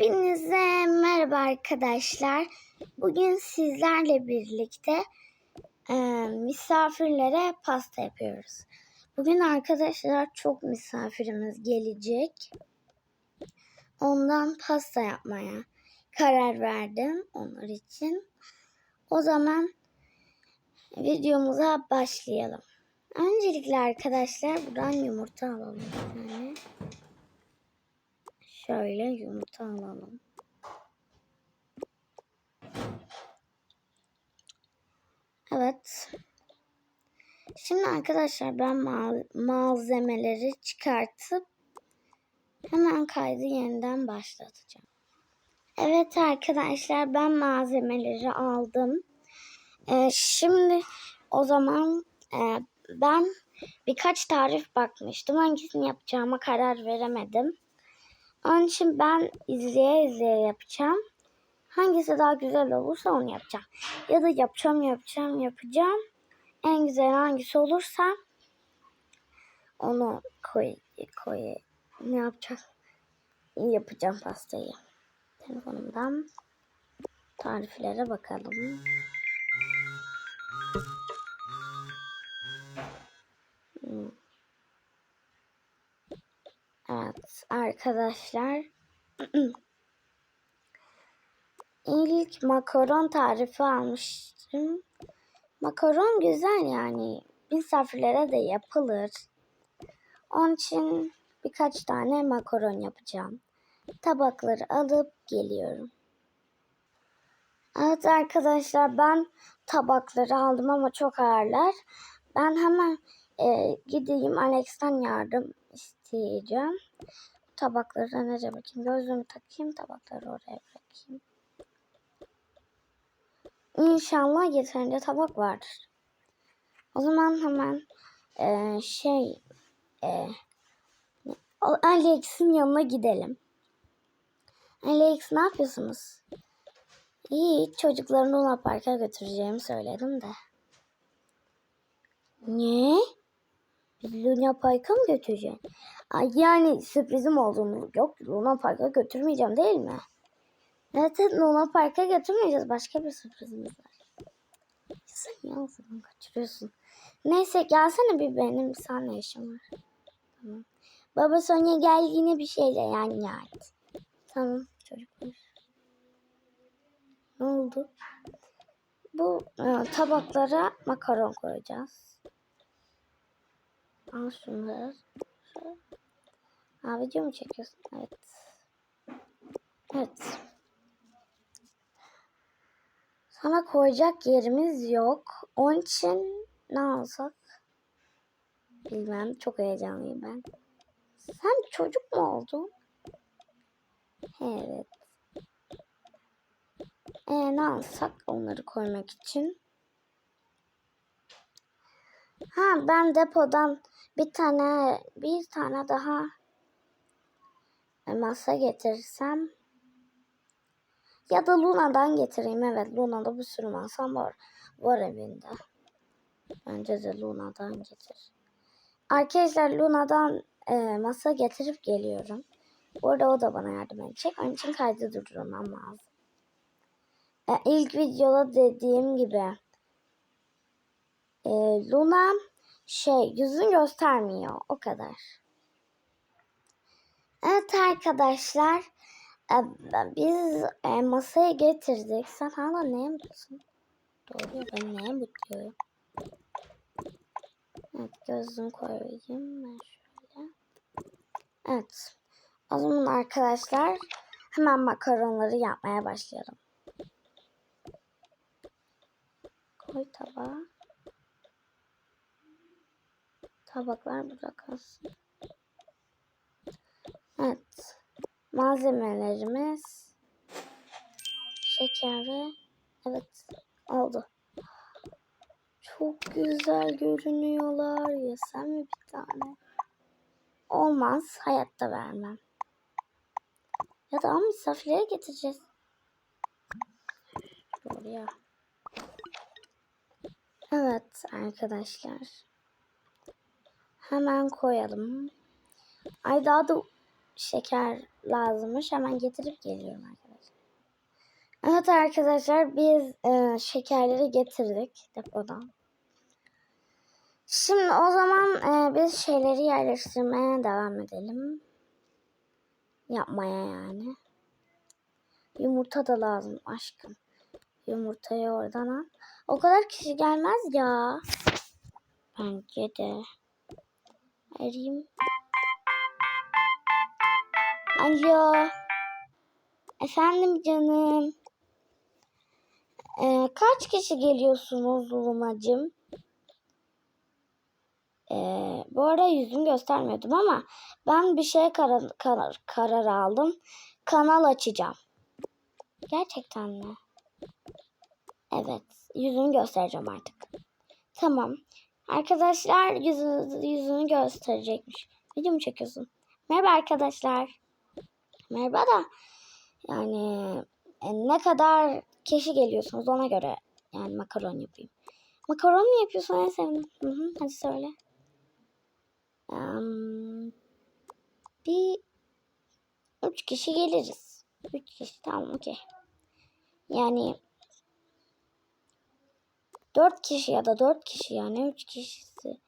Hepinize merhaba arkadaşlar. Bugün sizlerle birlikte e, misafirlere pasta yapıyoruz. Bugün arkadaşlar çok misafirimiz gelecek. Ondan pasta yapmaya karar verdim onlar için. O zaman videomuza başlayalım. Öncelikle arkadaşlar buradan yumurta alalım tane. Şöyle yumurta alalım. Evet. Şimdi arkadaşlar ben mal- malzemeleri çıkartıp hemen kaydı yeniden başlatacağım. Evet arkadaşlar ben malzemeleri aldım. Ee, şimdi o zaman e, ben birkaç tarif bakmıştım. Hangisini yapacağıma karar veremedim. Onun için ben izleye izleye yapacağım. Hangisi daha güzel olursa onu yapacağım. Ya da yapacağım yapacağım yapacağım. En güzel hangisi olursa onu koy koy ne yapacağım? Yapacağım pastayı. Telefonumdan tariflere bakalım. Evet arkadaşlar. İlk makaron tarifi almıştım. Makaron güzel yani. Misafirlere de yapılır. Onun için birkaç tane makaron yapacağım. Tabakları alıp geliyorum. Evet arkadaşlar ben tabakları aldım ama çok ağırlar. Ben hemen e, gideyim Alex'ten yardım isteyeceğim. Tabakları nereye bakayım? Gözlüğümü takayım. Tabakları oraya bırakayım. İnşallah yeterince tabak vardır. O zaman hemen e, şey e, Alex'in yanına gidelim. Alex ne yapıyorsunuz? İyi çocuklarını Luna Park'a götüreceğimi söyledim de. Ne? Luna Park'a mı götüreceksin? Ay, Yani sürprizim olduğunu yok. Luna Park'a götürmeyeceğim değil mi? Evet, Luna Park'a götürmeyeceğiz. Başka bir sürprizimiz var. Sen ya zaman kaçırıyorsun. Neyse gelsene bir benim seninle işim var. Tamam. Baba Sonya gel yine bir şeyle yani yani. Tamam çocuklar. Ne oldu? Bu e, tabaklara makaron koyacağız. Al şunları. Ha video mu çekiyorsun? Evet. Evet. Sana koyacak yerimiz yok. Onun için ne alsak? Bilmem. Çok heyecanlıyım ben. Sen çocuk mu oldun? Evet. E, ne alsak onları koymak için? Ha ben depodan bir tane bir tane daha masa getirsem ya da Luna'dan getireyim. Evet Luna'da bir sürü masam var. Var evinde. Bence de Luna'dan getir. Arkadaşlar Luna'dan e, masa getirip geliyorum. Orada o da bana yardım edecek. Onun için kaydı durdurmam lazım. E, ilk videoda dediğim gibi e, Luna şey yüzünü göstermiyor. O kadar. Evet arkadaşlar. e, biz e, masaya getirdik. Sen hala neye mutlusun? Doğru ya ben neye mutluyum? Evet gözlüğümü koyayım ben şöyle. Evet. O zaman arkadaşlar hemen makaronları yapmaya başlayalım. Koy tabağa. Tabaklar burada kalsın. Evet. Malzemelerimiz şeker ve evet oldu. Çok güzel görünüyorlar. Yesem mi bir tane? Olmaz. Hayatta vermem. Ya da misafirlere getireceğiz. Doğru ya. Evet arkadaşlar. Hemen koyalım. Ay daha da şeker lazımmış. Hemen getirip geliyorum arkadaşlar. Evet arkadaşlar biz e, şekerleri getirdik depodan. Şimdi o zaman e, biz şeyleri yerleştirmeye devam edelim. Yapmaya yani. Yumurta da lazım aşkım. Yumurtayı oradan al. O kadar kişi gelmez ya. Bence de. Arayayım. Alo. Efendim canım. Ee, kaç kişi geliyorsunuz Lumacım? Ee, bu ara yüzüm göstermiyordum ama ben bir şey karar, karar, karar aldım. Kanal açacağım. Gerçekten mi? Evet. Yüzümü göstereceğim artık. Tamam. Arkadaşlar yüzünü, yüzünü gösterecekmiş. Video mu çekiyorsun? Merhaba arkadaşlar. Merhaba da yani e, ne kadar kişi geliyorsunuz ona göre yani makaron yapayım. Makaron mu yapıyorsun en sevdim. Hı hı, hadi söyle. Um, bir üç kişi geliriz. Üç kişi tamam okey. Yani dört kişi ya da dört kişi yani üç kişisi.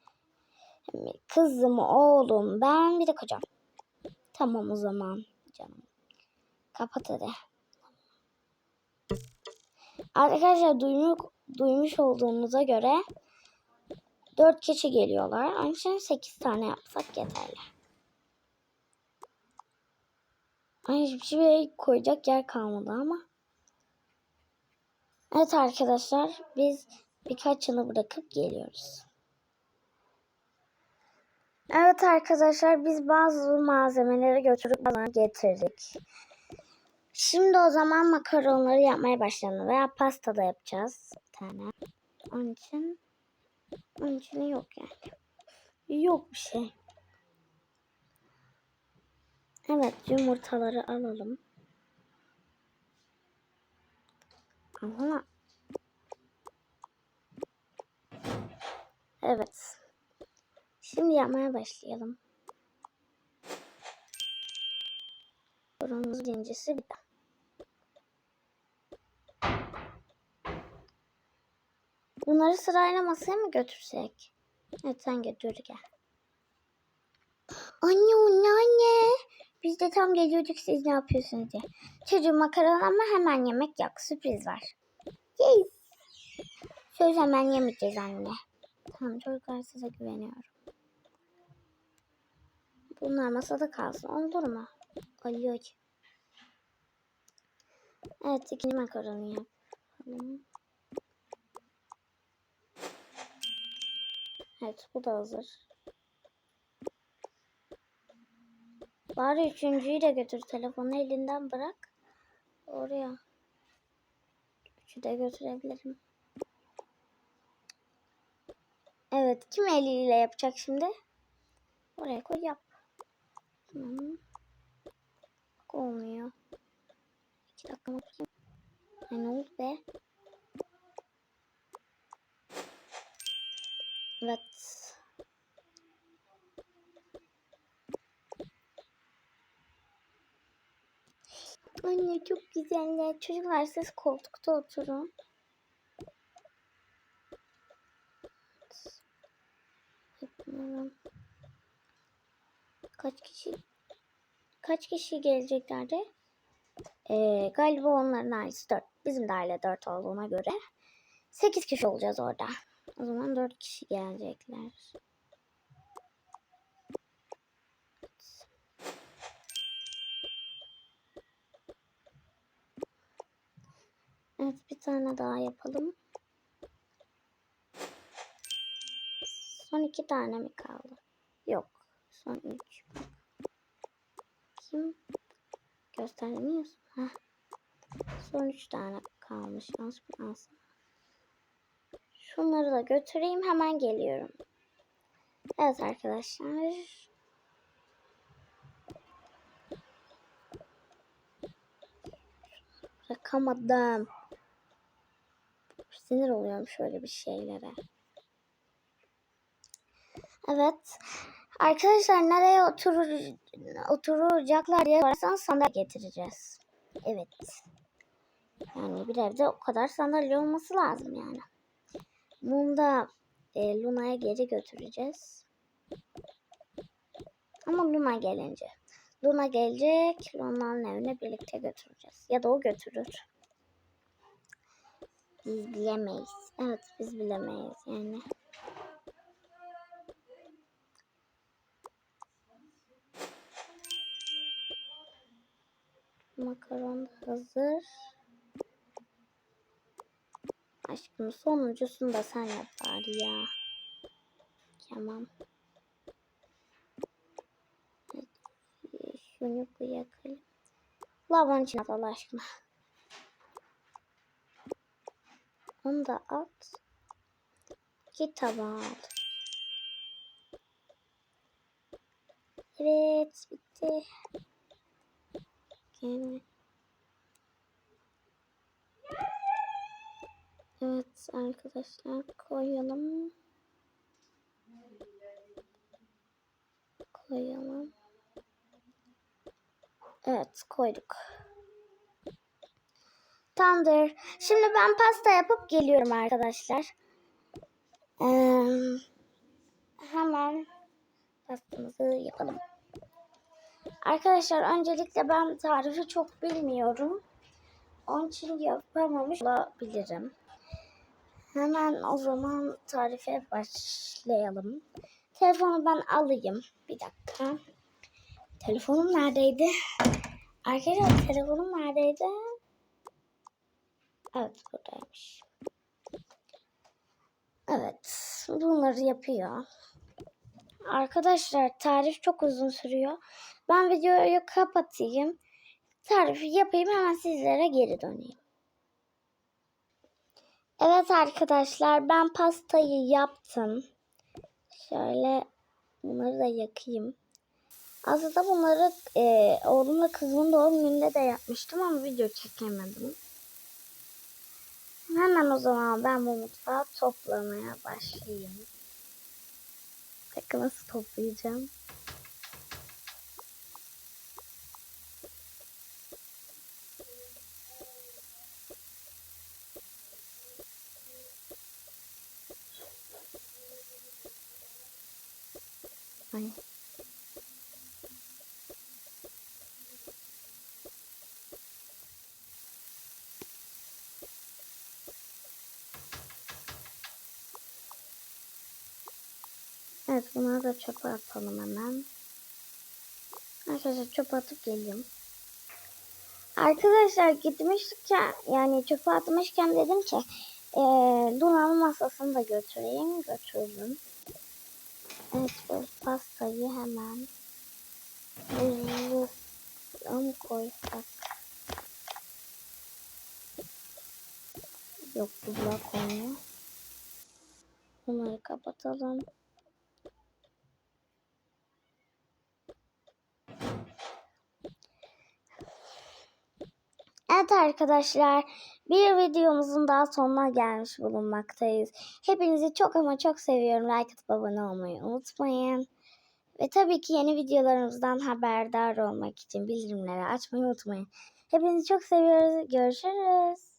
Kızım, oğlum, ben bir de kocam. Tamam o zaman canım. Kapat hadi. Arkadaşlar duymuş, duymuş olduğunuza göre 4 kişi geliyorlar. Onun için 8 tane yapsak yeterli. Ay hiçbir şey koyacak yer kalmadı ama. Evet arkadaşlar biz birkaçını bırakıp geliyoruz. Evet arkadaşlar biz bazı malzemeleri götürüp bana getirdik. Şimdi o zaman makaronları yapmaya başlayalım veya pasta da yapacağız bir tane. Onun için onun için yok yani. Yok bir şey. Evet yumurtaları alalım. Ama Evet. Şimdi yapmaya başlayalım. Bronz birincisi bir daha. Bunları sırayla masaya mı götürsek? Evet sen götür gel. Anne anne anne. Biz de tam geliyorduk siz ne yapıyorsunuz diye. Çocuğum makaron ama hemen yemek yok. Sürpriz var. Yes. Söz hemen yemeyeceğiz anne. Tamam çocuklar size güveniyorum. Bunlar masada kalsın. Olur mu? Oluyor. Evet ikinci makaronu yapalım. Evet bu da hazır. Bari üçüncüyü de götür. Telefonu elinden bırak. Oraya. Üçü de götürebilirim. Evet. Kim eliyle yapacak şimdi? Oraya koy yap. Tamam. Olmuyor. İki dakika bakayım. Ay ne oldu be? Evet. Anne çok güzeller. Çocuklar siz koltukta oturun. Yapıyorum. Kaç kişi kaç kişi geleceklerdi? Ee, galiba onların ailesi 4. Bizim de aile 4 olduğuna göre 8 kişi olacağız orada. O zaman 4 kişi gelecekler. Evet bir tane daha yapalım. Son iki tane mi kaldı? Yok. Son üç. Kim? Göstermiyorsun. Heh. Son üç tane kalmış. Az biraz. Şunları da götüreyim. Hemen geliyorum. Evet arkadaşlar. Bırakamadım. Sinir oluyorum şöyle bir şeylere. Evet. Arkadaşlar nereye oturur, oturacaklar diye sorarsan sandalye getireceğiz. Evet. Yani bir evde o kadar sandalye olması lazım yani. Bunu da e, Luna'ya geri götüreceğiz. Ama Luna gelince. Luna gelecek. Luna'nın evine birlikte götüreceğiz. Ya da o götürür. Biz bilemeyiz. Evet biz bilemeyiz yani. Makaron hazır. Aşkım sonuncusunu da sen yap bari ya. Tamam. Şunu bırakalım. Lavan için at Allah aşkına. Onu da at. Kitabı al. Evet bitti. Gene. Evet arkadaşlar koyalım. Koyalım. Evet koyduk. Tamamdır. Şimdi ben pasta yapıp geliyorum arkadaşlar. Ee, hemen pastamızı yapalım. Arkadaşlar öncelikle ben tarifi çok bilmiyorum. Onun için yapamamış olabilirim. Hemen o zaman tarife başlayalım. Telefonu ben alayım. Bir dakika. Telefonum neredeydi? Arkadaşlar telefonum neredeydi? Evet buradaymış. Evet bunları yapıyor. Arkadaşlar tarif çok uzun sürüyor. Ben videoyu kapatayım. Tarifi yapayım hemen sizlere geri döneyim. Evet arkadaşlar ben pastayı yaptım. Şöyle bunları da yakayım. Aslında bunları e, oğlumla kızımın doğum gününde de yapmıştım ama video çekemedim. Hemen o zaman ben bu mutfağı toplamaya başlayayım. Bakın nasıl toplayacağım. Ay. Evet bunları da çöpe atalım hemen. Arkadaşlar çöpe atıp geliyorum. Arkadaşlar gitmişken yani çöpe atmışken dedim ki e, Luna'nın masasını da götüreyim. Götürdüm. Evet bu pastayı hemen buzluğa koysak? Yok buzluğa koymuyor. Bunları kapatalım. Evet arkadaşlar bir videomuzun daha sonuna gelmiş bulunmaktayız. Hepinizi çok ama çok seviyorum. Like atıp abone olmayı unutmayın. Ve tabii ki yeni videolarımızdan haberdar olmak için bildirimleri açmayı unutmayın. Hepinizi çok seviyoruz. Görüşürüz.